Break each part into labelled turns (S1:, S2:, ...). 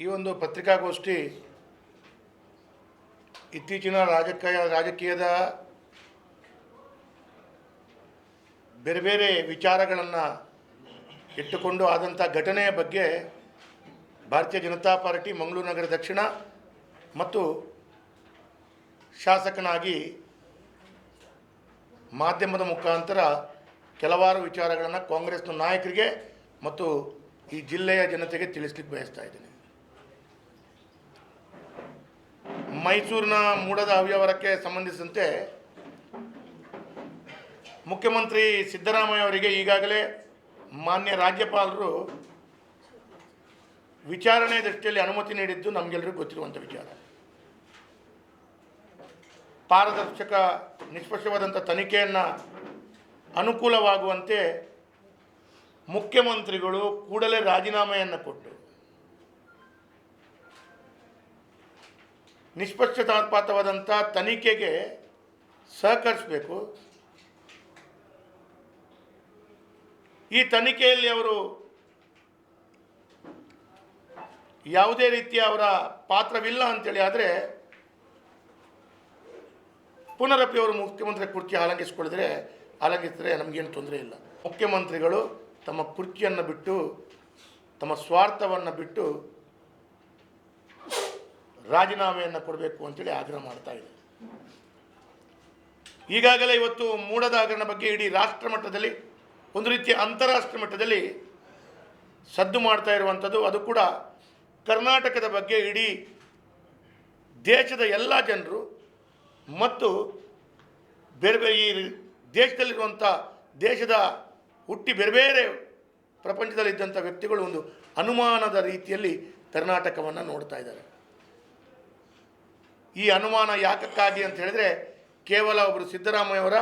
S1: ಈ ಒಂದು ಪತ್ರಿಕಾಗೋಷ್ಠಿ ಇತ್ತೀಚಿನ ರಾಜಕೀಯ, ರಾಜಕೀಯದ ಬೇರೆ ಬೇರೆ ವಿಚಾರಗಳನ್ನು ಇಟ್ಟುಕೊಂಡು ಆದಂಥ ಘಟನೆಯ ಬಗ್ಗೆ ಭಾರತೀಯ ಜನತಾ ಪಾರ್ಟಿ ಮಂಗಳೂರು ನಗರ ದಕ್ಷಿಣ ಮತ್ತು ಶಾಸಕನಾಗಿ ಮಾಧ್ಯಮದ ಮುಖಾಂತರ ಕೆಲವಾರು ವಿಚಾರಗಳನ್ನು ಕಾಂಗ್ರೆಸ್ನ ನಾಯಕರಿಗೆ ಮತ್ತು ಈ ಜಿಲ್ಲೆಯ ಜನತೆಗೆ ತಿಳಿಸ್ಲಿಕ್ಕೆ ಬಯಸ್ತಾ ಇದ್ದೀನಿ. ಮೈಸೂರಿನ ಮೂಡದ ಅವ್ಯವಹಾರಕ್ಕೆ ಸಂಬಂಧಿಸಿದಂತೆ ಮುಖ್ಯಮಂತ್ರಿ ಸಿದ್ದರಾಮಯ್ಯ ಅವರಿಗೆ ಈಗಾಗಲೇ ಮಾನ್ಯ ರಾಜ್ಯಪಾಲರು ವಿಚಾರಣೆ ದೃಷ್ಟಿಯಲ್ಲಿ ಅನುಮತಿ ನೀಡಿದ್ದು ನಮಗೆಲ್ಲರಿಗೂ ಗೊತ್ತಿರುವಂಥ ವಿಚಾರ. ಪಾರದರ್ಶಕ, ನಿಷ್ಪಕ್ಷವಾದಂಥ ತನಿಖೆಯನ್ನು ಅನುಕೂಲವಾಗುವಂತೆ ಮುಖ್ಯಮಂತ್ರಿಗಳು ಕೂಡಲೇ ರಾಜೀನಾಮೆಯನ್ನು ಕೊಟ್ಟು ನಿಷ್ಪಕ್ಷಪಾತವಾದಂಥ ತನಿಖೆಗೆ ಸಹಕರಿಸಬೇಕು. ಈ ತನಿಖೆಯಲ್ಲಿ ಅವರು ಯಾವುದೇ ರೀತಿಯ ಅವರ ಪಾತ್ರವಿಲ್ಲ ಅಂತೇಳಿ ಆದರೆ ಪುನರಪಿ ಅವರು ಮುಖ್ಯಮಂತ್ರಿ ಕುರ್ಚಿ ಅಲಂಕಿಸ್ಕೊಳಿದ್ರೆ ಅಲಂಕಿಸಿದ್ರೆ ನಮಗೇನು ತೊಂದರೆ ಇಲ್ಲ. ಮುಖ್ಯಮಂತ್ರಿಗಳು ತಮ್ಮ ಕುರ್ಚಿಯನ್ನು ಬಿಟ್ಟು ತಮ್ಮ ಸ್ವಾರ್ಥವನ್ನು ಬಿಟ್ಟು ರಾಜೀನಾಮೆಯನ್ನು ಕೊಡಬೇಕು ಅಂತೇಳಿ ಆಗ್ರಹ ಮಾಡ್ತಾ ಇದೆ ಈಗಾಗಲೇ ಇವತ್ತು ಮೂಡದ ಹಗರಣ ಬಗ್ಗೆ ಇಡೀ ರಾಷ್ಟ್ರ ಮಟ್ಟದಲ್ಲಿ, ಒಂದು ರೀತಿಯ ಅಂತಾರಾಷ್ಟ್ರೀಯ ಮಟ್ಟದಲ್ಲಿ ಸದ್ದು ಮಾಡ್ತಾ ಇರುವಂಥದ್ದು, ಅದು ಕೂಡ ಕರ್ನಾಟಕದ ಬಗ್ಗೆ ಇಡೀ ದೇಶದ ಎಲ್ಲ ಜನರು ಮತ್ತು ಬೇರೆ ಬೇರೆ ಈ ದೇಶದಲ್ಲಿರುವಂಥ ದೇಶದ ಹುಟ್ಟಿ ಬೇರೆ ಬೇರೆ ಪ್ರಪಂಚದಲ್ಲಿದ್ದಂಥ ವ್ಯಕ್ತಿಗಳು ಒಂದು ಅನುಮಾನದ ರೀತಿಯಲ್ಲಿ ಕರ್ನಾಟಕವನ್ನು ನೋಡ್ತಾ ಇದ್ದಾರೆ. ಈ ಅನುಮಾನ ಯಾಕಕ್ಕಾಗಿ ಅಂತ ಹೇಳಿದರೆ ಕೇವಲ ಒಬ್ಬರು ಸಿದ್ದರಾಮಯ್ಯವರ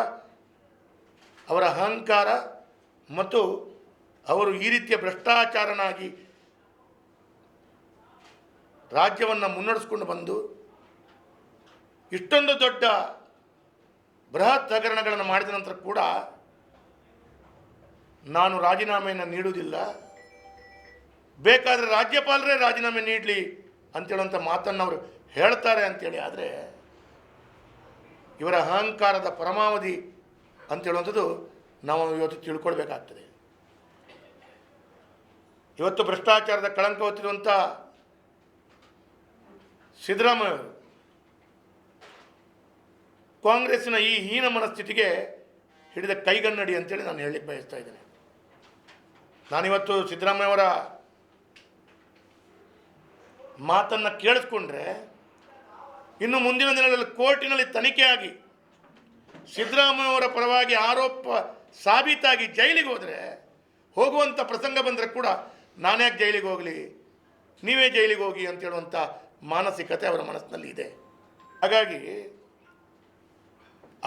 S1: ಅವರ ಅಹಂಕಾರ ಮತ್ತು ಅವರು ಈ ರೀತಿಯ ಭ್ರಷ್ಟಾಚಾರನಾಗಿ ರಾಜ್ಯವನ್ನು ಮುನ್ನಡೆಸ್ಕೊಂಡು ಬಂದು ಇಷ್ಟೊಂದು ದೊಡ್ಡ ಬೃಹತ್ ಹಗರಣಗಳನ್ನು ಮಾಡಿದ ನಂತರ ಕೂಡ ನಾನು ರಾಜೀನಾಮೆಯನ್ನು ನೀಡುವುದಿಲ್ಲ. ಬೇಕಾದರೆ ರಾಜ್ಯಪಾಲರೇ ರಾಜೀನಾಮೆ ನೀಡಲಿ ಅಂತೇಳುವಂಥ ಮಾತನ್ನು ಅವರು ಹೇಳ್ತಾರೆ ಅಂತೇಳಿ, ಆದರೆ ಇವರ ಅಹಂಕಾರದ ಪರಮಾವಧಿ ಅಂತೇಳುವಂಥದ್ದು ನಾವು ಇವತ್ತು ತಿಳ್ಕೊಳ್ಬೇಕಾಗ್ತದೆ. ಇವತ್ತು ಭ್ರಷ್ಟಾಚಾರದ ಕಳಂಕ ಹೊತ್ತಿರುವಂಥ ಸಿದ್ದರಾಮಯ್ಯ ಕಾಂಗ್ರೆಸ್ಸಿನ ಈ ಹೀನ ಮನಸ್ಥಿತಿಗೆ ಹಿಡಿದ ಕೈಗನ್ನಡಿ ಅಂತೇಳಿ ನಾನು ಹೇಳಲಿಕ್ಕೆ ಬಯಸ್ತಾ ಇದ್ದೇನೆ. ನಾನಿವತ್ತು ಸಿದ್ದರಾಮಯ್ಯವರ ಮಾತನ್ನು ಕೇಳಿಸ್ಕೊಂಡ್ರೆ ಇನ್ನು ಮುಂದಿನ ದಿನಗಳಲ್ಲಿ ಕೋರ್ಟಿನಲ್ಲಿ ತನಿಖೆಯಾಗಿ ಸಿದ್ದರಾಮಯ್ಯ ಅವರ ಪರವಾಗಿ ಆರೋಪ ಸಾಬೀತಾಗಿ ಜೈಲಿಗೆ ಹೋದರೆ ಹೋಗುವಂಥ ಪ್ರಸಂಗ ಬಂದರೆ ಕೂಡ ನಾನ್ಯಾಕೆ ಜೈಲಿಗೆ ಹೋಗಲಿ, ನೀವೇ ಜೈಲಿಗೆ ಹೋಗಿ ಅಂತ ಹೇಳುವಂಥ ಮಾನಸಿಕತೆ ಅವರ ಮನಸ್ಸಿನಲ್ಲಿ ಇದೆ. ಹಾಗಾಗಿ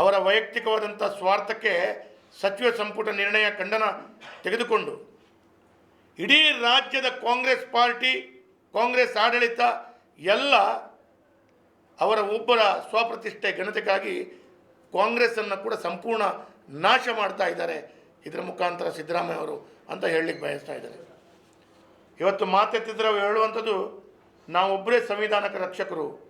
S1: ಅವರ ವೈಯಕ್ತಿಕವಾದಂಥ ಸ್ವಾರ್ಥಕ್ಕೆ ಸಚಿವ ಸಂಪುಟ ನಿರ್ಣಯ ಖಂಡನ ತೆಗೆದುಕೊಂಡು ಇಡೀ ರಾಜ್ಯದ ಕಾಂಗ್ರೆಸ್ ಪಾರ್ಟಿ, ಕಾಂಗ್ರೆಸ್ ಆಡಳಿತ ಎಲ್ಲ ಅವರ ಒಬ್ಬರ ಸ್ವಪ್ರತಿಷ್ಠೆ ಘನತೆಗಾಗಿ ಕಾಂಗ್ರೆಸ್ಸನ್ನು ಕೂಡ ಸಂಪೂರ್ಣ ನಾಶ ಮಾಡ್ತಾ ಇದ್ದಾರೆ. ಇದರ ಮುಖಾಂತರ ಸಿದ್ದರಾಮಯ್ಯ ಅವರು ಅಂತ ಹೇಳಲಿಕ್ಕೆ ಬಯಸ್ತಾ ಇದ್ದಾರೆ. ಇವತ್ತು ಮಾತೆತ್ತಿದ್ರೆ ಹೇಳುವಂಥದ್ದು, ನಾವೊಬ್ಬರೇ ಸಂವಿಧಾನಕ ರಕ್ಷಕರು.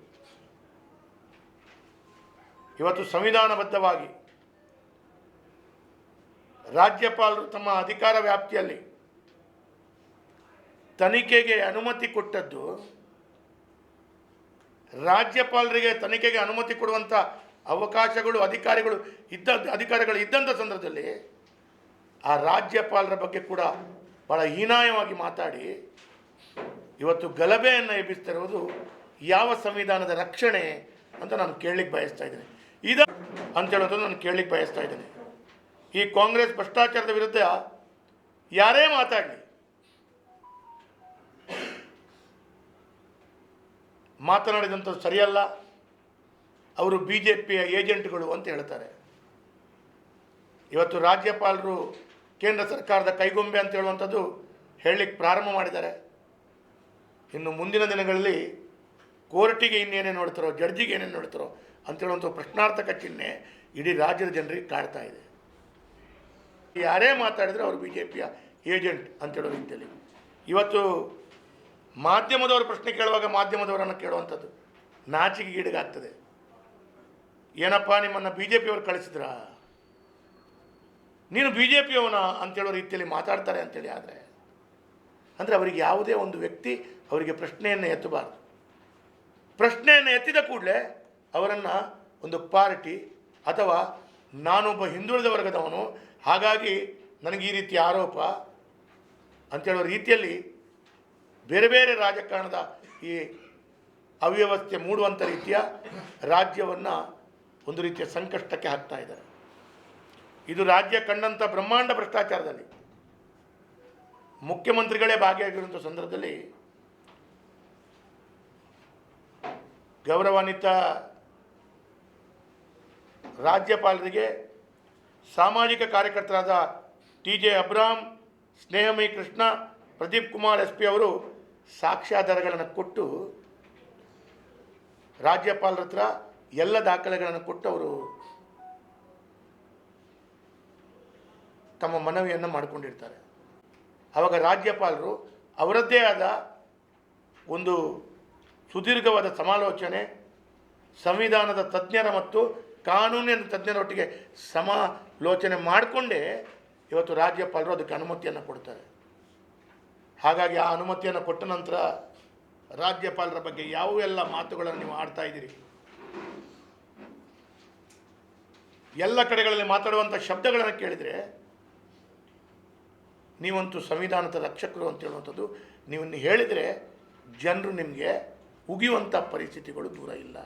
S1: ಇವತ್ತು ಸಂವಿಧಾನಬದ್ಧವಾಗಿ ರಾಜ್ಯಪಾಲರು ತಮ್ಮ ಅಧಿಕಾರ ವ್ಯಾಪ್ತಿಯಲ್ಲಿ ತನಿಖೆಗೆ ಅನುಮತಿ ಕೊಟ್ಟದ್ದು ರಾಜ್ಯಪಾಲರಿಗೆ ತನಿಖೆಗೆ ಅನುಮತಿ ಕೊಡುವಂಥ ಅವಕಾಶಗಳು, ಅಧಿಕಾರಿಗಳು ಇದ್ದ ಅಧಿಕಾರಿಗಳು ಇದ್ದಂಥ ಸಂದರ್ಭದಲ್ಲಿ ಆ ರಾಜ್ಯಪಾಲರ ಬಗ್ಗೆ ಕೂಡ ಭಾಳ ಹೀನಾಯವಾಗಿ ಮಾತಾಡಿ ಇವತ್ತು ಗಲಭೆಯನ್ನು ಎಬ್ಬಿಸ್ತಿರುವುದು ಯಾವ ಸಂವಿಧಾನದ ರಕ್ಷಣೆ ಅಂತ ನಾನು ಕೇಳಲಿಕ್ಕೆ ಬಯಸ್ತಾ ಇದ್ದೇನೆ. ಇದ ಅಂತ ಹೇಳೋದು ನಾನು ಕೇಳಲಿಕ್ಕೆ ಬಯಸ್ತಾ ಇದ್ದೇನೆ. ಈ ಕಾಂಗ್ರೆಸ್ ಭ್ರಷ್ಟಾಚಾರದ ವಿರುದ್ಧ ಯಾರೇ ಮಾತಾಡಲಿ ಮಾತನಾಡಿದಂಥದ್ದು ಸರಿಯಲ್ಲ. ಅವರು ಬಿ ಜೆ ಪಿಯ ಏಜೆಂಟ್ಗಳು ಅಂತ ಹೇಳ್ತಾರೆ. ಇವತ್ತು ರಾಜ್ಯಪಾಲರು ಕೇಂದ್ರ ಸರ್ಕಾರದ ಕೈಗೊಂಬೆ ಅಂತ ಹೇಳುವಂಥದ್ದು ಹೇಳಲಿಕ್ಕೆ ಪ್ರಾರಂಭ ಮಾಡಿದ್ದಾರೆ. ಇನ್ನು ಮುಂದಿನ ದಿನಗಳಲ್ಲಿ ಕೋರ್ಟಿಗೆ ಇನ್ನೇನೇನು ನೋಡ್ತಾರೋ, ಜಡ್ಜಿಗೆ ಏನೇನು ನೋಡ್ತಾರೋ ಅಂತೇಳುವಂಥ ಪ್ರಶ್ನಾರ್ಥಕ ಚಿಹ್ನೆ ಇಡೀ ರಾಜ್ಯದ ಜನರಿಗೆ ಕಾಡ್ತಾ ಇದೆ. ಯಾರೇ ಮಾತಾಡಿದರೆ ಅವರು ಬಿ ಜೆ ಪಿಯ ಏಜೆಂಟ್ ಅಂತೇಳೋ ರೀತಿಯಲ್ಲಿ. ಇವತ್ತು ಮಾಧ್ಯಮದವರು ಪ್ರಶ್ನೆ ಕೇಳುವಾಗ ಮಾಧ್ಯಮದವರನ್ನು ಕೇಳುವಂಥದ್ದು ನಾಚಿಕೆ ಗೀಡಿಗಾಗ್ತದೆ. ಏನಪ್ಪ ನಿಮ್ಮನ್ನು ಬಿ ಜೆ ಪಿಯವರು ಕಳಿಸಿದ್ರಾ? ನೀನು ಬಿ ಜೆ ಪಿಯವನ ಅಂತೇಳೋ ರೀತಿಯಲ್ಲಿ ಮಾತಾಡ್ತಾರೆ ಅಂತೇಳಿ ಆದರೆ, ಅಂದರೆ ಅವರಿಗೆ ಯಾವುದೇ ಒಂದು ವ್ಯಕ್ತಿ ಅವರಿಗೆ ಪ್ರಶ್ನೆಯನ್ನು ಎತ್ತಬಾರ್ದು. ಪ್ರಶ್ನೆಯನ್ನು ಎತ್ತಿದ ಕೂಡಲೇ ಅವರನ್ನು ಒಂದು ಪಾರ್ಟಿ ಅಥವಾ ನಾನೊಬ್ಬ ಹಿಂದುಳಿದ ವರ್ಗದವನು ಹಾಗಾಗಿ ನನಗೆ ಈ ರೀತಿ ಆರೋಪ ಅಂತೇಳೋ ರೀತಿಯಲ್ಲಿ ಬೇರೆ ಬೇರೆ ರಾಜಕಾರಣದ ಈ ಅವ್ಯವಸ್ಥೆ ಮೂಡುವಂಥ ರೀತಿಯ ರಾಜ್ಯವನ್ನು ಒಂದು ರೀತಿಯ ಸಂಕಷ್ಟಕ್ಕೆ ಹಾಕ್ತಾ ಇದ್ದಾರೆ. ಇದು ರಾಜ್ಯ ಕಂಡಂಥ ಬ್ರಹ್ಮಾಂಡ ಭ್ರಷ್ಟಾಚಾರದಲ್ಲಿ ಮುಖ್ಯಮಂತ್ರಿಗಳೇ ಭಾಗಿಯಾಗಿರುವಂಥ ಸಂದರ್ಭದಲ್ಲಿ ಗೌರವಾನ್ವಿತ ರಾಜ್ಯಪಾಲರಿಗೆ ಸಾಮಾಜಿಕ ಕಾರ್ಯಕರ್ತರಾದ T J Abraham, Snehamayi Krishna, Pradeep Kumar S P ಅವರು ಸಾಕ್ಷ್ಯಾಧಾರಗಳನ್ನು ಕೊಟ್ಟು ರಾಜ್ಯಪಾಲರ ಹತ್ರ ಎಲ್ಲ ದಾಖಲೆಗಳನ್ನು ಕೊಟ್ಟು ಅವರು ತಮ್ಮ ಮನವಿಯನ್ನು ಮಾಡಿಕೊಂಡಿರ್ತಾರೆ. ಆವಾಗ ರಾಜ್ಯಪಾಲರು ಅವರದ್ದೇ ಆದ ಒಂದು ಸುದೀರ್ಘವಾದ ಸಮಾಲೋಚನೆ, ಸಂವಿಧಾನದ ತಜ್ಞರ ಮತ್ತು ಕಾನೂನಿನ ತಜ್ಞರೊಟ್ಟಿಗೆ ಸಮಾಲೋಚನೆ ಮಾಡಿಕೊಂಡೇ ಇವತ್ತು ರಾಜ್ಯಪಾಲರು ಅದಕ್ಕೆ ಅನುಮತಿಯನ್ನು ಕೊಡ್ತಾರೆ. ಹಾಗಾಗಿ ಆ ಅನುಮತಿಯನ್ನು ಕೊಟ್ಟ ನಂತರ ರಾಜ್ಯಪಾಲರ ಬಗ್ಗೆ ಯಾವೆಲ್ಲ ಮಾತುಗಳನ್ನು ನೀವು ಆಡ್ತಾ ಇದ್ದೀರಿ? ಎಲ್ಲ ಕಡೆಗಳಲ್ಲಿ ಮಾತಾಡುವಂಥ ಶಬ್ದಗಳನ್ನು ಕೇಳಿದರೆ ನೀವಂತೂ ಸಂವಿಧಾನದ ರಕ್ಷಕರು ಅಂತ ಹೇಳುವಂಥದ್ದು. ನೀವು ಹೇಳಿದರೆ ಜನರು ನಿಮಗೆ ಉಗಿಯುವಂಥ ಪರಿಸ್ಥಿತಿಗಳು ದೂರ ಇಲ್ಲ.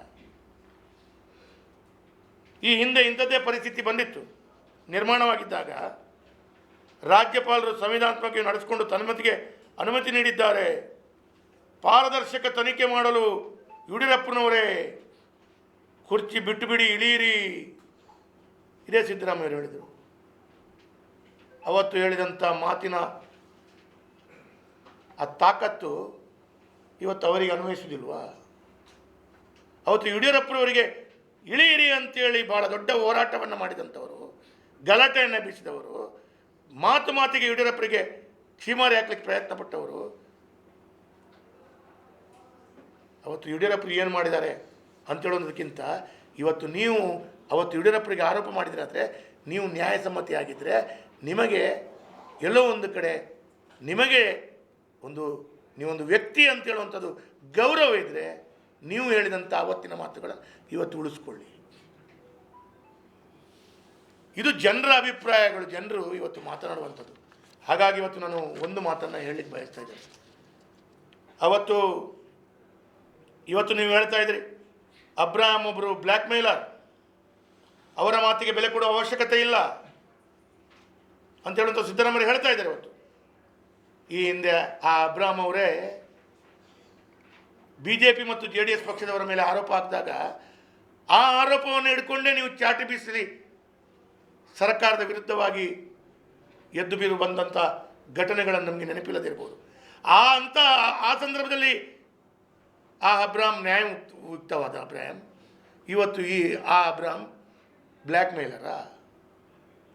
S1: ಈ ಹಿಂದೆ ಇಂಥದ್ದೇ ಪರಿಸ್ಥಿತಿ ಬಂದಿತ್ತು. ನಿರ್ಮಾಣವಾಗಿದ್ದಾಗ ರಾಜ್ಯಪಾಲರು ಸಂವಿಧಾನಾತ್ಮಕ ನಡೆಸಿಕೊಂಡು ತನ್ಮತಿಗೆ ಅನುಮತಿ ನೀಡಿದ್ದಾರೆ. ಪಾರದರ್ಶಕ ತನಿಖೆ ಮಾಡಲು ಯಡಿಯೂರಪ್ಪನವರೇ ಕುರ್ಚಿ ಬಿಟ್ಟು ಬಿಡಿ ಇಳಿಯಿರಿ. ಇದೇ ಸಿದ್ದರಾಮಯ್ಯರು ಹೇಳಿದರು. ಅವತ್ತು ಹೇಳಿದಂಥ ಮಾತಿನ ಆ ತಾಕತ್ತು ಇವತ್ತು ಅವರಿಗೆ ಅನ್ವಯಿಸುವುದಿಲ್ವಾ? ಅವತ್ತು ಯಡಿಯೂರಪ್ಪನವರಿಗೆ ಇಳಿಯಿರಿ ಅಂತೇಳಿ ಭಾಳ ದೊಡ್ಡ ಹೋರಾಟವನ್ನು ಮಾಡಿದಂಥವರು ಗಲಾಟೆಯನ್ನು ಬೀಸಿದವರು, ಮಾತು ಮಾತಿಗೆ ಯಡಿಯೂರಪ್ಪರಿಗೆ ಕ್ಷಿಮಾರಿ ಹಾಕ್ಲಿಕ್ಕೆ ಪ್ರಯತ್ನ ಪಟ್ಟವರು, ಅವತ್ತು ಯಡಿಯೂರಪ್ಪರು ಏನು ಮಾಡಿದ್ದಾರೆ ಅಂತೇಳೋದಕ್ಕಿಂತ ಇವತ್ತು ನೀವು, ಅವತ್ತು ಯಡಿಯೂರಪ್ಪರಿಗೆ ಆರೋಪ ಮಾಡಿದ್ರೆ ನೀವು ನ್ಯಾಯಸಮ್ಮತಿ ಆಗಿದ್ದರೆ ನಿಮಗೆ ಎಲ್ಲೋ ಒಂದು ಕಡೆ ನಿಮಗೆ ಒಂದು, ನೀವೊಂದು ವ್ಯಕ್ತಿ ಅಂತ ಹೇಳುವಂಥದ್ದು ಗೌರವ ಇದ್ದರೆ ನೀವು ಹೇಳಿದಂಥ ಆವತ್ತಿನ ಮಾತುಗಳನ್ನು ಇವತ್ತು ಉಳಿಸ್ಕೊಳ್ಳಿ. ಇದು ಜನರ ಅಭಿಪ್ರಾಯಗಳು, ಜನರು ಇವತ್ತು ಮಾತನಾಡುವಂಥದ್ದು. ಹಾಗಾಗಿ ಇವತ್ತು ನಾನು ಒಂದು ಮಾತನ್ನು ಹೇಳಲಿಕ್ಕೆ ಬಯಸ್ತಾ ಇದ್ದೇನೆ. ಅವತ್ತು ಇವತ್ತು ನೀವು ಹೇಳ್ತಾ ಇದ್ರಿ ಅಬ್ರಾಹಂ ಒಬ್ಬರು ಬ್ಲ್ಯಾಕ್ ಮೇಲರ್. ಅವರ ಮಾತಿಗೆ ಬೆಲೆ ಕೊಡುವ ಅವಶ್ಯಕತೆ ಇಲ್ಲ ಅಂತ ಹೇಳುವಂಥ ಸಿದ್ದರಾಮಯ್ಯ ಹೇಳ್ತಾ ಇದ್ದಾರೆ ಇವತ್ತು. ಈ ಹಿಂದೆ ಆ ಅಬ್ರಾಹಂ ಅವರೇ ಬಿ ಜೆ ಪಿ ಮತ್ತು ಜೆ ಡಿ ಎಸ್ ಪಕ್ಷದವರ ಮೇಲೆ ಆರೋಪ ಹಾಕಿದಾಗ ಆ ಆರೋಪವನ್ನು ಹಿಡ್ಕೊಂಡೇ ನೀವು ಚಾಟಿ ಬೀಸಿರಿ. ಸರ್ಕಾರದ ವಿರುದ್ಧವಾಗಿ ಎದ್ದು ಬೀರು ಬಂದಂಥ ಘಟನೆಗಳನ್ನು ನಮಗೆ ನೆನಪಿಲ್ಲದಿರ್ಬೋದು. ಆ ಅಂತ ಆ ಸಂದರ್ಭದಲ್ಲಿ ಆ ಅಬ್ರಾಮ್ ನ್ಯಾಯಯುಕ್ತವಾದ ಅಬ್ರಾಮ್ ಇವತ್ತು ಈ ಆ ಅಬ್ರಾಮ್ ಬ್ಲ್ಯಾಕ್ ಮೇಲರ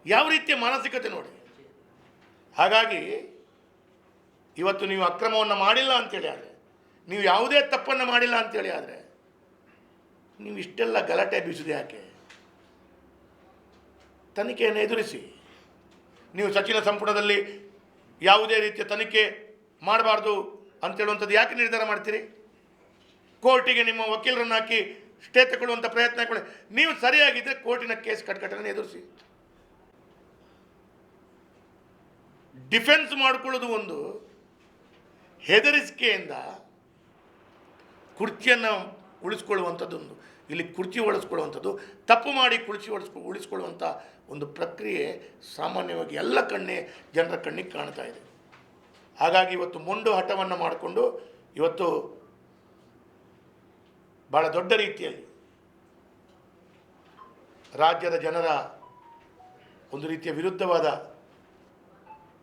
S1: ಯಾವ ರೀತಿಯ ಮಾನಸಿಕತೆ ನೋಡಿ? ಹಾಗಾಗಿ ಇವತ್ತು ನೀವು ಅಕ್ರಮವನ್ನು ಮಾಡಿಲ್ಲ ಅಂತೇಳಿ ಆದರೆ, ನೀವು ಯಾವುದೇ ತಪ್ಪನ್ನು ಮಾಡಿಲ್ಲ ಅಂತೇಳಿ ಆದರೆ, ನೀವು ಇಷ್ಟೆಲ್ಲ ಗಲಾಟೆ ಬೀಸಿದೆ ಯಾಕೆ ತನಿಖೆಯನ್ನು ಎದುರಿಸಿ. ನೀವು ಸಚಿವ ಸಂಪುಟದಲ್ಲಿ ಯಾವುದೇ ರೀತಿಯ ತನಿಖೆ ಮಾಡಬಾರ್ದು ಅಂತೇಳುವಂಥದ್ದು ಯಾಕೆ ನಿರ್ಧಾರ ಮಾಡ್ತೀರಿ? ಕೋರ್ಟಿಗೆ ನಿಮ್ಮ ವಕೀಲರನ್ನು ಹಾಕಿ ಸ್ಟೇ ತಗೊಳ್ಳುವಂಥ ಪ್ರಯತ್ನ ಹಾಕೊಳ್ಳಿ ನೀವು ಸರಿಯಾಗಿದ್ದರೆ ಕೋರ್ಟಿನ ಕೇಸ್ ಕಟ್ಕಟನ್ನು ಎದುರಿಸಿ. ಡಿಫೆನ್ಸ್ ಮಾಡಿಕೊಳ್ಳೋದು ಒಂದು. ಹೆದರಿಸಿಕೆಯಿಂದ ಕುರ್ಚಿಯನ್ನು ಉಳಿಸ್ಕೊಳ್ಳುವಂಥದ್ದೊಂದು ಇಲ್ಲಿ ಕುರ್ಚಿ ಉಳಿಸ್ಕೊಳ್ಳುವಂಥದ್ದು ತಪ್ಪು ಮಾಡಿ ಕುರ್ಚಿ ಒಡಿಸ್ಕೊ ಉಳಿಸ್ಕೊಳ್ಳುವಂಥ ಒಂದು ಪ್ರಕ್ರಿಯೆ ಸಾಮಾನ್ಯವಾಗಿ ಎಲ್ಲ ಕಣ್ಣೇ, ಜನರ ಕಣ್ಣಿಗೆ ಕಾಣ್ತಾ ಇದೆ. ಹಾಗಾಗಿ ಇವತ್ತು ಮೊಂಡು ಹಠವನ್ನು ಮಾಡಿಕೊಂಡು ಇವತ್ತು ಭಾಳ ದೊಡ್ಡ ರೀತಿಯಲ್ಲಿ ರಾಜ್ಯದ ಜನರ ಒಂದು ರೀತಿಯ ವಿರುದ್ಧವಾದ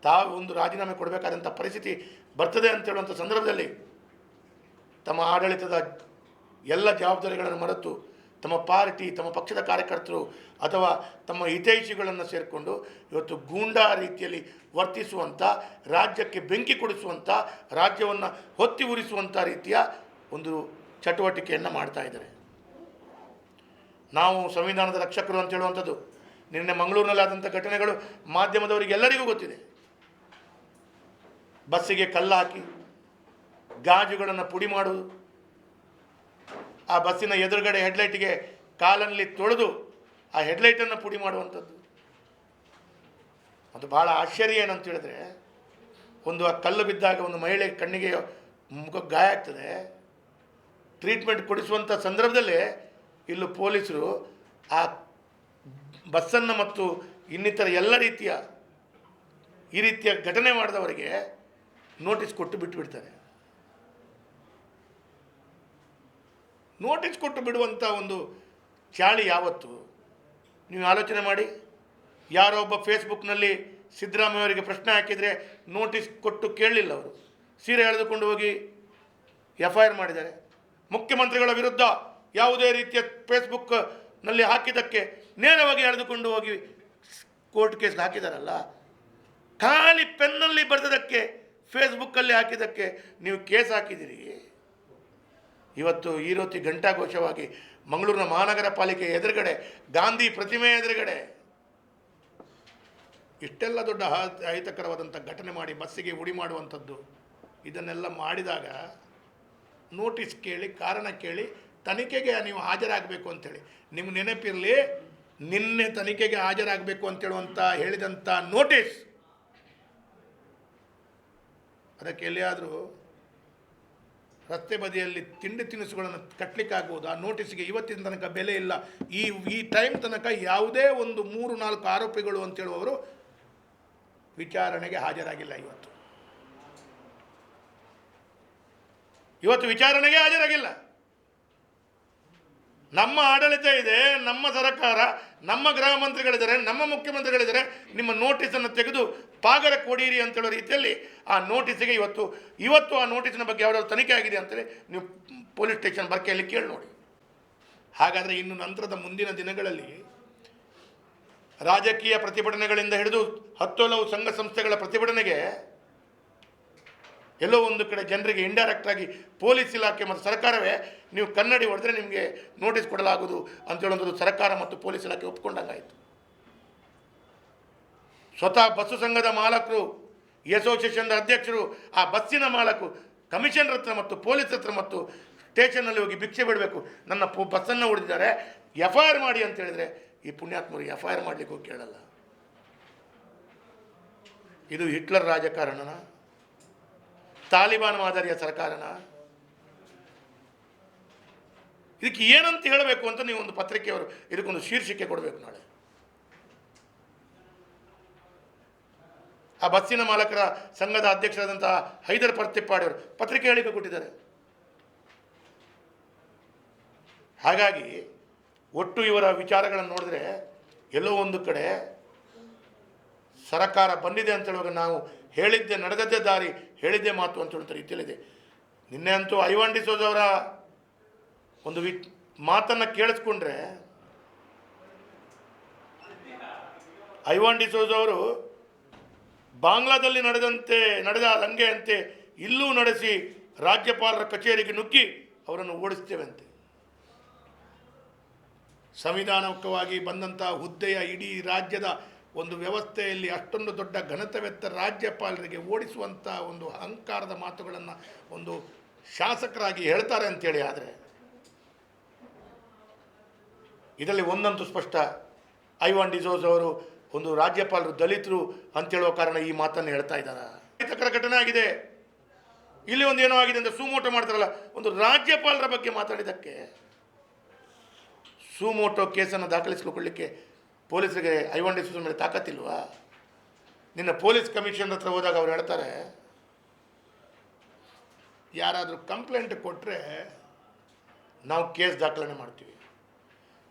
S1: ತಾವು ಒಂದು ರಾಜೀನಾಮೆ ಕೊಡಬೇಕಾದಂಥ ಪರಿಸ್ಥಿತಿ ಬರ್ತದೆ ಅಂತ ಹೇಳುವಂಥ ಸಂದರ್ಭದಲ್ಲಿ ತಮ್ಮ ಆಡಳಿತದ ಎಲ್ಲ ಜವಾಬ್ದಾರಿಗಳನ್ನು ಮರೆತು ತಮ್ಮ ಪಾರ್ಟಿ, ತಮ್ಮ ಪಕ್ಷದ ಕಾರ್ಯಕರ್ತರು ಅಥವಾ ತಮ್ಮ ಹಿತೈಷಿಗಳನ್ನು ಸೇರಿಕೊಂಡು ಇವತ್ತು ಗೂಂಡಾ ರೀತಿಯಲ್ಲಿ ವರ್ತಿಸುವಂಥ ರಾಜ್ಯಕ್ಕೆ ಬೆಂಕಿ ಕೊಡಿಸುವಂಥ ರಾಜ್ಯವನ್ನು ಹೊತ್ತಿ ಉರಿಸುವಂಥ ರೀತಿಯ ಒಂದು ಚಟುವಟಿಕೆಯನ್ನು ಮಾಡ್ತಾ ಇದ್ದಾರೆ. ನಾವು ಸಂವಿಧಾನದ ರಕ್ಷಕರು ಅಂತ ಹೇಳುವಂಥದ್ದು, ನಿನ್ನೆ ಮಂಗಳೂರಿನಲ್ಲಿ ಆದಂಥ ಘಟನೆಗಳು ಮಾಧ್ಯಮದವರಿಗೆ ಎಲ್ಲರಿಗೂ ಗೊತ್ತಿದೆ. ಬಸ್ಸಿಗೆ ಕಲ್ಲು ಹಾಕಿ, ಗಾಜುಗಳನ್ನು ಪುಡಿ ಮಾಡುವುದು ಆ ಬಸ್ಸಿನ ಎದುರುಗಡೆ ಹೆಡ್ಲೈಟಿಗೆ ಕಾಲಲ್ಲಿ ತೊಳೆದು ಆ ಹೆಡ್ಲೈಟನ್ನು ಪುಡಿ ಮಾಡುವಂಥದ್ದು. ಅದು ಭಾಳ ಆಶ್ಚರ್ಯ ಏನಂತ ಹೇಳಿದ್ರೆ, ಒಂದು ಆ ಕಲ್ಲು ಬಿದ್ದಾಗ ಒಂದು ಮಹಿಳೆ ಕಣ್ಣಿಗೆ ಮುಖ ಗಾಯ ಆಗ್ತದೆ. ಟ್ರೀಟ್ಮೆಂಟ್ ಕೊಡಿಸುವಂಥ ಸಂದರ್ಭದಲ್ಲೇ ಇಲ್ಲೂ ಪೊಲೀಸರು ಆ ಬಸ್ಸನ್ನು ಮತ್ತು ಇನ್ನಿತರ ಎಲ್ಲ ರೀತಿಯ, ಈ ರೀತಿಯ ಘಟನೆ ಮಾಡಿದವರಿಗೆ ನೋಟಿಸ್ ಕೊಟ್ಟು ಬಿಟ್ಟು ಬಿಡ್ತಾರೆ ನೋಟಿಸ್ ಕೊಟ್ಟು ಬಿಡುವಂಥ ಒಂದು ಚಾಳಿ ಯಾವತ್ತು? ನೀವು ಆಲೋಚನೆ ಮಾಡಿ. ಯಾರೋ ಒಬ್ಬ ಫೇಸ್ಬುಕ್ನಲ್ಲಿ ಸಿದ್ದರಾಮಯ್ಯವರಿಗೆ ಪ್ರಶ್ನೆ ಹಾಕಿದರೆ ನೋಟಿಸ್ ಕೊಟ್ಟು ಕೇಳಲಿಲ್ಲ ಅವರು. ಸೀರೆ ಎಳೆದುಕೊಂಡು ಹೋಗಿ ಎಫ್ ಐ ಆರ್ ಮಾಡಿದ್ದಾರೆ. ಮುಖ್ಯಮಂತ್ರಿಗಳ ವಿರುದ್ಧ ಯಾವುದೇ ರೀತಿಯ ಫೇಸ್ಬುಕ್ನಲ್ಲಿ ಹಾಕಿದ್ದಕ್ಕೆ ನೇರವಾಗಿ ಎಳೆದುಕೊಂಡು ಹೋಗಿ ಕೋರ್ಟ್ ಕೇಸ್ ಹಾಕಿದಾರಲ್ಲ? ಖಾಲಿ ಪೆನ್ನಲ್ಲಿ ಬರೆದದಕ್ಕೆ ಫೇಸ್ಬುಕ್ಕಲ್ಲಿ ಹಾಕಿದ್ದಕ್ಕೆ ನೀವು ಕೇಸ್ ಹಾಕಿದಿರಿ ಇವತ್ತು ಈ ರೀತಿ ಘಂಟಾಘೋಷವಾಗಿ ಮಂಗಳೂರಿನ ಮಹಾನಗರ ಪಾಲಿಕೆ ಎದುರುಗಡೆ, ಗಾಂಧಿ ಪ್ರತಿಮೆ ಎದುರುಗಡೆ. ಇಷ್ಟೆಲ್ಲ ದೊಡ್ಡ ಅಹ- ಅಹಿತಕರವಾದಂಥ ಘಟನೆ ಮಾಡಿ ಬಸ್ಸಿಗೆ ಉಡಿ ಮಾಡುವಂಥದ್ದು. ಇದನ್ನೆಲ್ಲ ಮಾಡಿದಾಗ ನೋಟಿಸ್ ಕೇಳಿ, ಕಾರಣ ಕೇಳಿ, ತನಿಖೆಗೆ ನೀವು ಹಾಜರಾಗಬೇಕು ಅಂತೇಳಿ ನಿಮ್ಮ ನೆನಪಿರಲಿ, ನಿನ್ನೆ ತನಿಖೆಗೆ ಹಾಜರಾಗಬೇಕು ಅಂತೇಳುವಂಥ ಹೇಳಿದಂಥ ನೋಟಿಸ್. ಅದಕ್ಕೆ ಎಲ್ಲಿಯಾದರೂ ರಸ್ತೆ ಬದಿಯಲ್ಲಿ ತಿಂಡಿ ತಿನಿಸುಗಳನ್ನು ಕಟ್ಟಲಿಕ್ಕಾಗುವುದು. ಆ ನೋಟಿಸ್ಗೆ ಇವತ್ತಿನ ತನಕ ಬೆಲೆ ಇಲ್ಲ. ಈ ಈ ಟೈಮ್ ತನಕ ಯಾವುದೇ ಒಂದು ಮೂರು, ನಾಲ್ಕು ಆರೋಪಿಗಳು ಅಂತೇಳುವವರು ವಿಚಾರಣೆಗೆ ಹಾಜರಾಗಿಲ್ಲ ಇವತ್ತು. ಇವತ್ತು ವಿಚಾರಣೆಗೆ ಹಾಜರಾಗಿಲ್ಲ. ನಮ್ಮ ಆಡಳಿತ ಇದೆ, ನಮ್ಮ ಸರ್ಕಾರ, ನಮ್ಮ ಗೃಹ ಮಂತ್ರಿಗಳಿದ್ದಾರೆ, ನಮ್ಮ ಮುಖ್ಯಮಂತ್ರಿಗಳಿದ್ದಾರೆ. ನಿಮ್ಮ ನೋಟಿಸನ್ನು ತೆಗೆದು ಪಾಗರ ಕೊಡೀರಿ ಅಂತ ಹೇಳೋ ರೀತಿಯಲ್ಲಿ ಆ ನೋಟಿಸಿಗೆ ಇವತ್ತು ಇವತ್ತು ಆ ನೋಟಿಸಿನ ಬಗ್ಗೆ ಯಾವ್ದಾದ್ರು ತನಿಖೆ ಆಗಿದೆ ಅಂತೇಳಿ ನೀವು ಪೊಲೀಸ್ ಸ್ಟೇಷನ್ ಬರ್ಕೆಯಲ್ಲಿ ಕೇಳಿ ನೋಡಿ. ಹಾಗಾದರೆ ಇನ್ನು ನಂತರದ ಮುಂದಿನ ದಿನಗಳಲ್ಲಿ ರಾಜಕೀಯ ಪ್ರತಿಭಟನೆಗಳಿಂದ ಹಿಡಿದು ಹತ್ತೊಲವು ಸಂಘ ಸಂಸ್ಥೆಗಳ ಪ್ರತಿಭಟನೆಗೆ ಎಲ್ಲೋ ಒಂದು ಕಡೆ ಜನರಿಗೆ ಇಂಡೈರೆಕ್ಟ್ ಆಗಿ ಪೊಲೀಸ್ ಇಲಾಖೆ ಮತ್ತು ಸರ್ಕಾರವೇ ನೀವು ಕನ್ನಡಿ ಹೊಡೆದ್ರೆ ನಿಮಗೆ ನೋಟಿಸ್ ಕೊಡಲಾಗುವುದು ಅಂತ ಹೇಳುವಂಥದ್ದು ಸರ್ಕಾರ ಮತ್ತು ಪೊಲೀಸ್ ಇಲಾಖೆ ಒಪ್ಕೊಂಡಂಗಾಯಿತು. ಸ್ವತಃ ಬಸ್ಸು ಸಂಘದ ಮಾಲಕರು ಅಸೋಸಿಯೇಷನ್ದ ಅಧ್ಯಕ್ಷರು, ಆ ಬಸ್ಸಿನ ಮಾಲಕರು ಕಮಿಷನರ್ ಹತ್ರ ಮತ್ತು ಪೊಲೀಸ್ ಹತ್ರ ಮತ್ತು ಸ್ಟೇಷನ್ನಲ್ಲಿ ಹೋಗಿ ಭಿಕ್ಷೆ ಬಿಡಬೇಕು. ನನ್ನ ಪು ಬಸ್ಸನ್ನು ಹೊಡೆದಿದ್ದಾರೆ. ಎಫ್ ಐ ಆರ್ ಮಾಡಿ ಅಂತ ಹೇಳಿದರೆ ಈ ಪುಣ್ಯಾತ್ಮರು ಎಫ್ ಐ ಆರ್ ಮಾಡಲಿಕ್ಕೆ ಕೇಳಲ್ಲ. ಇದು ಹಿಟ್ಲರ್ ರಾಜಕಾರಣನ ತಾಲಿಬಾನ್ ಮಾದರಿಯ ಸರ್ಕಾರನ? ಇದಕ್ಕೆ ಏನಂತ ಹೇಳಬೇಕು ಅಂತ ನೀವು ಒಂದು ಪತ್ರಿಕೆಯವರು ಇದಕ್ಕೊಂದು ಶೀರ್ಷಿಕೆ ಕೊಡಬೇಕು ನಾಳೆ. ಆ ಬಸ್ಸಿನ ಮಾಲಕರ ಸಂಘದ ಅಧ್ಯಕ್ಷರಾದಂತಹ ಹೈದರ್ ಪರ್ತಿಪ್ಪಾಡಿಯವರು ಪತ್ರಿಕೆ ಹೇಳಿಕೆ ಕೊಟ್ಟಿದ್ದಾರೆ. ಹಾಗಾಗಿ ಒಟ್ಟು ಇವರ ವಿಚಾರಗಳನ್ನು ನೋಡಿದ್ರೆ ಎಲ್ಲೋ ಒಂದು ಕಡೆ ಸರಕಾರ ಬಂದಿದೆ ಅಂತ ಹೇಳುವಾಗ ನಾವು ಹೇಳಿದ್ದೆ ನಡೆದದ್ದೇ ದಾರಿ ಹೇಳಿದ್ದೇ ಮಾತು ಅಂತ ಹೇಳ್ತಾರೆ ರೀತಿಯಲ್ಲಿದೆ. ನಿನ್ನೆ ಅಂತೂ ಐವಾನ್ ಡಿಸೋಜವರ ಒಂದು ವಿ ಮಾತನ್ನು ಕೇಳಿಸ್ಕೊಂಡ್ರೆ, ಐವಾನ್ ಡಿಸೋಜವರು ಬಾಂಗ್ಲಾದಲ್ಲಿ ನಡೆದಂತೆ, ನಡೆದ ದಂಗೆಯಂತೆ ಇಲ್ಲೂ ನಡೆಸಿ ರಾಜ್ಯಪಾಲರ ಕಚೇರಿಗೆ ನುಗ್ಗಿ ಅವರನ್ನು ಓಡಿಸ್ತೇವಂತೆ. ಸಂವಿಧಾನಕವಾಗಿ ಬಂದಂಥ ಹುದ್ದೆಯ ಇಡೀ ರಾಜ್ಯದ ಒಂದು ವ್ಯವಸ್ಥೆಯಲ್ಲಿ ಅಷ್ಟೊಂದು ದೊಡ್ಡ ಘನತವೆತ್ತ ರಾಜ್ಯಪಾಲರಿಗೆ ಓಡಿಸುವಂಥ ಒಂದು ಅಹಂಕಾರದ ಮಾತುಗಳನ್ನು ಒಂದು ಶಾಸಕರಾಗಿ ಹೇಳ್ತಾರೆ ಅಂತೇಳಿ ಆದರೆ ಇದರಲ್ಲಿ ಒಂದಂತೂ ಸ್ಪಷ್ಟ. ಐವಾನ್ ಡಿಸೋಸ್ ಅವರು ಒಂದು ರಾಜ್ಯಪಾಲರು ದಲಿತರು ಅಂತೇಳುವ ಕಾರಣ ಈ ಮಾತನ್ನು ಹೇಳ್ತಾ ಇದ್ದಾರೆ? ಅಹಿತಕರ ಘಟನೆ ಆಗಿದೆ. ಇಲ್ಲಿ ಒಂದು ಏನೋ ಆಗಿದೆ ಅಂತ ಸುಮೋಟೋ ಮಾಡ್ತಾರಲ್ಲ, ಒಂದು ರಾಜ್ಯಪಾಲರ ಬಗ್ಗೆ ಮಾತಾಡಿದ್ದಕ್ಕೆ ಸುಮೋಟೋ ಕೇಸನ್ನು ದಾಖಲಿಸಿಕೊಳ್ಳಿಕ್ಕೆ ಪೊಲೀಸರಿಗೆ ಐ ಒನ್ ಡಿಸ್ ಮೇಲೆ ತಾಕತ್ತಿಲ್ವಾ? ನಿನ್ನ ಪೊಲೀಸ್ ಕಮಿಷನ್ ಹತ್ರ ಹೋದಾಗ ಅವ್ರು ಹೇಳ್ತಾರೆ, ಯಾರಾದರೂ ಕಂಪ್ಲೇಂಟ್ ಕೊಟ್ಟರೆ ನಾವು ಕೇಸ್ ದಾಖಲನೆ ಮಾಡ್ತೀವಿ.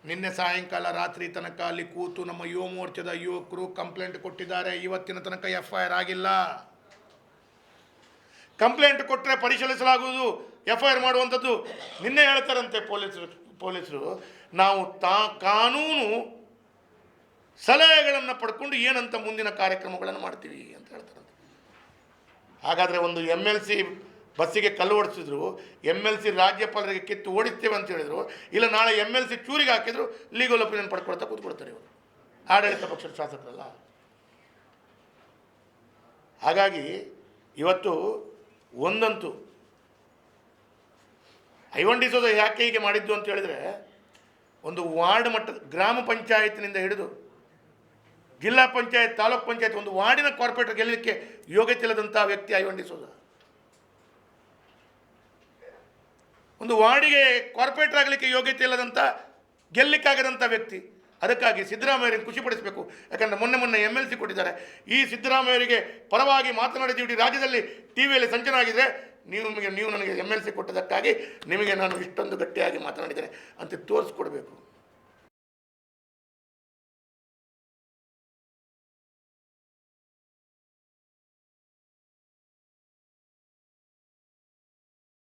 S1: ನಿನ್ನೆ ಸಾಯಂಕಾಲ ರಾತ್ರಿ ತನಕ ಅಲ್ಲಿ ಕೂತು ನಮ್ಮ ಯುವ ಮೋರ್ಚಾದ ಯುವಕರು ಕಂಪ್ಲೇಂಟ್ ಕೊಟ್ಟಿದ್ದಾರೆ, ಇವತ್ತಿನ ತನಕ ಎಫ್ ಐ ಆರ್ ಆಗಿಲ್ಲ. ಕಂಪ್ಲೇಂಟ್ ಕೊಟ್ಟರೆ ಪರಿಶೀಲಿಸಲಾಗುವುದು ಎಫ್ ಐ ಆರ್ ಮಾಡುವಂಥದ್ದು ನಿನ್ನೆ ಹೇಳ್ತಾರಂತೆ ಪೊಲೀಸರು ಪೊಲೀಸರು. ನಾವು ತಾ, ಕಾನೂನು ಸಲಹೆಗಳನ್ನು ಪಡ್ಕೊಂಡು ಏನಂತ ಮುಂದಿನ ಕಾರ್ಯಕ್ರಮಗಳನ್ನು ಮಾಡ್ತೀವಿ ಅಂತ ಹೇಳ್ತಾರಂತೆ ಹಾಗಾದರೆ ಒಂದು ಎಂ ಎಲ್ ಸಿ ಬಸ್ಸಿಗೆ ಕಲ್ಲು ಓಡಿಸಿದ್ರು ಎಂ ಎಲ್ ಸಿ ರಾಜ್ಯಪಾಲರಿಗೆ ಕಿತ್ತು ಓಡಿಸ್ತೇವೆ ಅಂತ ಹೇಳಿದರು, ಇಲ್ಲ ನಾಳೆ ಎಂ ಎಲ್ ಸಿ ಚೂರಿಗೆ ಹಾಕಿದ್ರು ಲೀಗಲ್ ಒಪಿನಿಯನ್ ಪಡ್ಕೊಳ್ತಾ ಕೂತ್ಕೊಳ್ತಾರೆ ಇವರು. ಆಡಳಿತ ಪಕ್ಷದ ಶಾಸಕರಲ್ಲ. ಹಾಗಾಗಿ ಇವತ್ತು ಒಂದಂತೂ ಐವಂಡಿಸೋದು ಯಾಕೆ ಹೀಗೆ ಮಾಡಿದ್ದು ಅಂತ ಹೇಳಿದರೆ, ಒಂದು ವಾರ್ಡ್ ಮಟ್ಟದ, ಗ್ರಾಮ ಪಂಚಾಯತ್ನಿಂದ ಹಿಡಿದು ಜಿಲ್ಲಾ ಪಂಚಾಯತ್, ತಾಲೂಕ್ ಪಂಚಾಯತ್ ಒಂದು ವಾರ್ಡಿನ ಕಾರ್ಪೊರೇಟರ್ ಗೆಲ್ಲಲಿಕ್ಕೆ ಯೋಗ್ಯತೆ ಇಲ್ಲದಂಥ ವ್ಯಕ್ತಿ ಐವಂಡಿಸೋದು ಒಂದು ವಾರ್ಡಿಗೆ ಕಾರ್ಪೊರೇಟರ್ ಆಗಲಿಕ್ಕೆ ಯೋಗ್ಯತೆ ಇಲ್ಲದಂಥ ಗೆಲ್ಲಿಕ್ಕಾಗದಂಥ ವ್ಯಕ್ತಿ. ಅದಕ್ಕಾಗಿ ಸಿದ್ದರಾಮಯ್ಯರಿಗೆ ಖುಷಿಪಡಿಸಬೇಕು ಯಾಕಂದರೆ ಮೊನ್ನೆ ಮೊನ್ನೆ ಎಂ ಎಲ್ ಸಿ ಕೊಟ್ಟಿದ್ದಾರೆ. ಈ ಸಿದ್ದರಾಮಯ್ಯರಿಗೆ ಪರವಾಗಿ ಮಾತನಾಡಿದ ಇಡೀ ರಾಜ್ಯದಲ್ಲಿ. ಟಿ ವಿಯಲ್ಲಿ ಸಂಚನ ಆಗಿದ್ದರೆ ನೀವು ನಿಮಗೆ, ನೀವು ನನಗೆ ಎಂ ಎಲ್ ಸಿ ಕೊಟ್ಟದಕ್ಕಾಗಿ ನಿಮಗೆ ನಾನು ಇಷ್ಟೊಂದು ಗಟ್ಟಿಯಾಗಿ ಮಾತನಾಡಿದ್ದೇನೆ ಅಂತ ತೋರಿಸ್ಕೊಡ್ಬೇಕು.